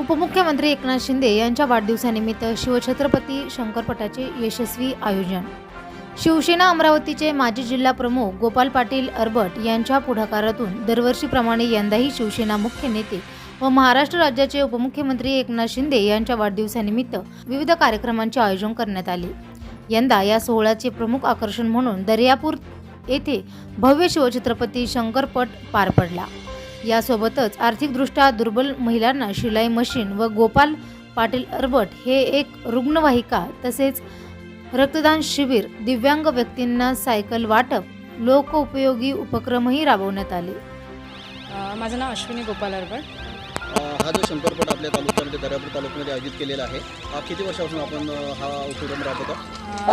उपमुख्यमंत्री एकनाथ शिंदे यांच्या वाढदिवसानिमित्त शिवछत्रपती शंकरपटाचे यशस्वी आयोजन. शिवसेना अमरावतीचे माजी जिल्हा प्रमुख गोपाल पाटील अरबट यांच्या पुढाकारातून दरवर्षीप्रमाणे यंदाही शिवसेना मुख्य नेते व महाराष्ट्र राज्याचे उपमुख्यमंत्री एकनाथ शिंदे यांच्या वाढदिवसानिमित्त विविध कार्यक्रमांचे आयोजन करण्यात आले. यंदा या सोहळ्याचे प्रमुख आकर्षण म्हणून दर्यापूर येथे भव्य शिवछत्रपती शंकरपट पार पडला. यासोबतच आर्थिकदृष्ट्या दुर्बल महिलांना शिलाई मशीन व गोपाल पाटील अरबट हे एक रुग्णवाहिका तसेच रक्तदान शिबिर दिव्यांग व्यक्तींना सायकल वाटप लोकउपयोगी उपक्रमही राबवण्यात आले. माझं नाव अश्विनी गोपाल अरबट. हा जो शंकरपट आपल्या तालुक्यामध्ये दर्यापूर तालुक्यामध्ये आयोजित केलेला आहे हा किती वर्षापासून आपण हा उपक्रम राबवतो?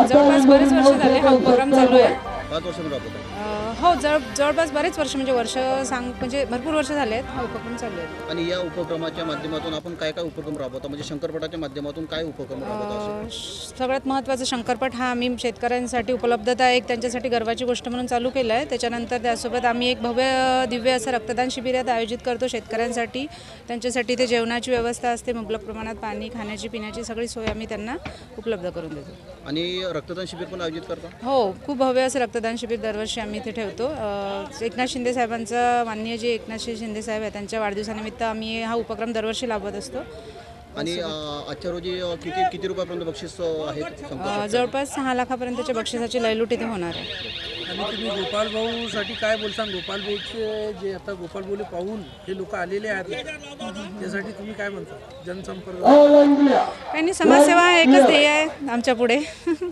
जवळपास बरेच वर्ष झाले हा उपक्रम चालू आहे. पाच वर्षांनी राबवतो अ, हो जवळ जवळपास बरेच वर्ष म्हणजे वर्ष सांग म्हणजे भरपूर वर्ष झाले आहेत हा उपक्रम चालू आहे. आणि या उपक्रमाच्या माध्यमातून आपण काय काय उपक्रम राबवतो? म्हणजे शंकरपटाच्या माध्यमातून काय उपक्रम राबवतो असे? अ, श- सगळ्यात महत्त्वाचं शंकरपट हा आम्ही शेतकऱ्यांसाठी उपलब्धता एक त्यांच्यासाठी गर्वाची गोष्ट म्हणून चालू केलं आहे. त्याच्यानंतर त्यासोबत आम्ही एक भव्य दिव्य असं रक्तदान शिबिरात आयोजित करतो शेतकऱ्यांसाठी. त्यांच्यासाठी ते जेवणाची व्यवस्था असते मुबलक प्रमाणात पाणी खाण्याची पिण्याची सगळी सोय आम्ही त्यांना उपलब्ध करून देतो. आणि रक्तदान शिबिर पण आयोजित करता? हो खूप भव्य असं रक्तदान शिबिर दरवर्षी आम्ही इथे ठेवतो. एकनाथ शिंदे साहेबांचा माननीय जे एकनाथ शिंदे साहेब आहे त्यांच्या वाढदिवसानिमित्त आम्ही हा उपक्रम दरवर्षी राबवत असतो. आणि अ, आजच्या रोजी किती किती रुपयापर्यंत बक्षीस आहेत शंकर जवळपास सहा लाखापर्यंतच्या बक्षिसाची लयलूट इथे होणार आहे. आणि तुम्ही गोपाल भाऊसाठी काय बोलसान? गोपाल भाऊचे जे आता गोपाल भाऊले पाहून हे लोक आलेले आहेत त्यासाठी तुम्ही काय म्हणता? जनसंपर्क. काही नाही समाजसेवा हा एकच ध्येय आहे आमच्या पुढे.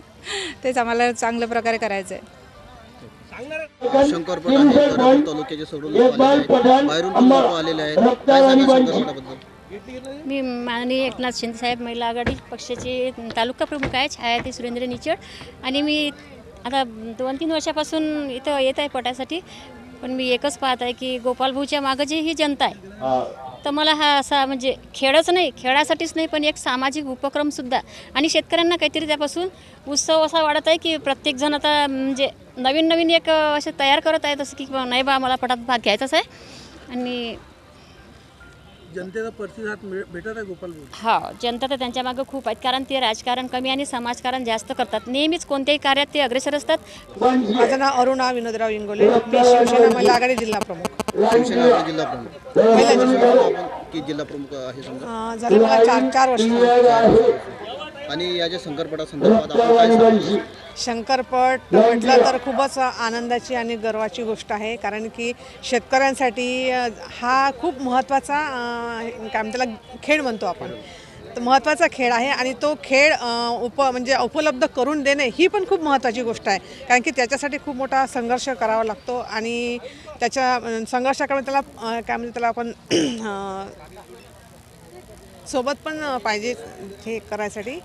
तेच आम्हाला चांगल्या प्रकारे करायचं आहे तालुक्याचे बाहेरून आलेले आहेत. मी माननीय एकनाथ शिंदे साहेब महिला आघाडी पक्षाचे तालुका प्रमुख आहे छायाती सुरेंद्र निचड. आणि मी आता दोन तीन वर्षापासून इथं येत आहे पटासाठी. पण मी एकच पाहत आहे की गोपालभाऊच्या मागं जी ही जनता आहे तर मला हा असा म्हणजे खेळच नाही खेळासाठीच नाही पण एक सामाजिक उपक्रमसुद्धा आणि शेतकऱ्यांना काहीतरी त्यापासून उत्सव असा वाढत आहे की प्रत्येकजण आता म्हणजे नवीन नवीन एक असे तयार करत आहे जसं की बा, नाही बा मला पटात भाग घ्यायचाच आहे. आणि जनतेचा प्रतिसाद भेटत आहे गोपाल हा जनता तर त्यांच्या मागं खूप आहेत कारण ते राजकारण कमी आणि समाजकारण जास्त करतात. नेहमीच कोणत्याही कार्यात ते अग्रेसर असतात. माझं नाव अरुणा विनोदराव इंगोले. मी शिवसेना महिला आघाडी जिल्हा प्रमुख. शिवसेना जिल्हा प्रमुख. आपण की जिल्हा प्रमुख आहे समजा. अं, झाले मला चार चार वर्ष. आणि या ज्या शंकरपटा संदर्भात आपण काय सांगू? शंकरपट म्हटलं तर खूपच आनंदाची आणि गर्वाची गोष्ट आहे कारण की शेतकऱ्यांसाठी हा खूप महत्त्वाचा काय म्हणतात त्याला खेळ म्हणतो आपण. महत्त्वाचा खेळ आहे आणि तो खेळ उप म्हणजे उपलब्ध करून देणे ही पण खूप महत्त्वाची गोष्ट आहे. कारण की त्याच्यासाठी खूप मोठा संघर्ष करावा लागतो आणि त्याच्या संघर्षाकडे त्याला काय म्हणजे त्याला आपण सोबत पण पाहिजे हे करायसाठी.